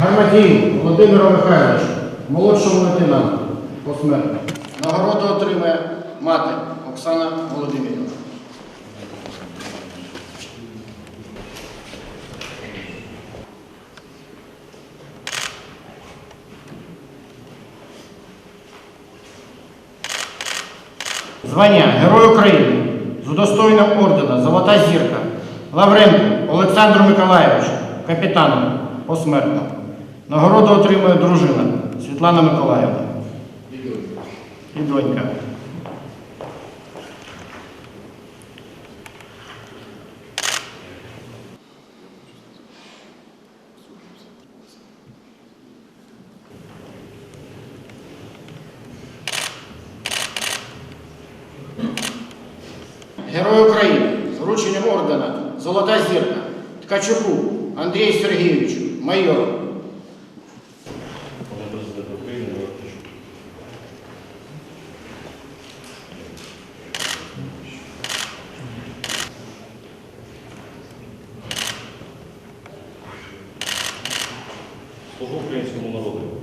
Гарматій Володимиру Михайловичу, молодшому лейтенанту, посмертно. Нагороду отримає мати Оксана Володимирівна. Звання Герой України з удостоєнням ордена Золота зірка Лавренко Олександру Миколаєвичу, капітану посмертно. Нагороду отримує дружина Світлана Миколаївна. І донька. Герой України з ордена Золота зірка Ткачуку Андрію Сергійовичу, майору. Президент України, прошу. Служу українському народу.